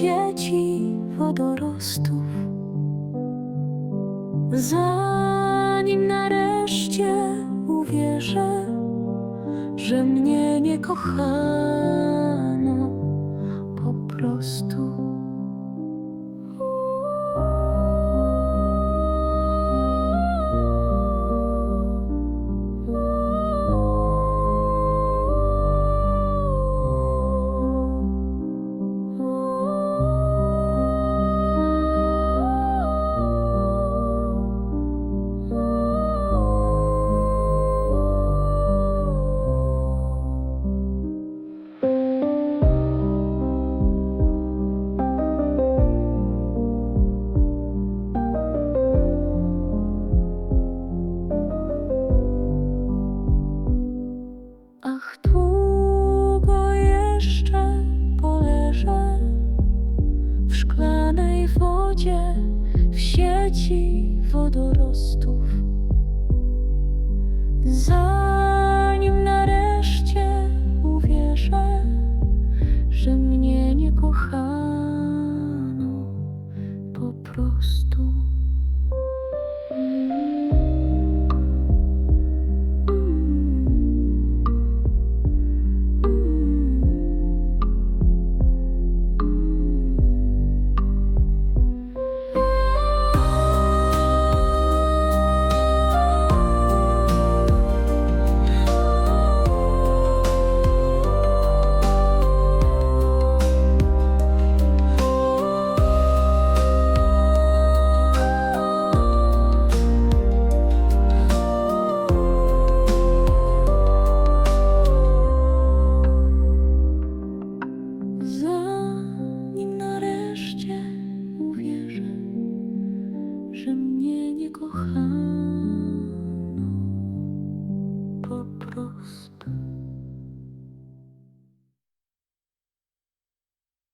sieci wodorostów. Zanim nareszcie uwierzę, że mnie nie kochano po prostu. wodzie, w sieci wodorostów. Zanim nareszcie uwierzę, że mnie nie kochano po prostu.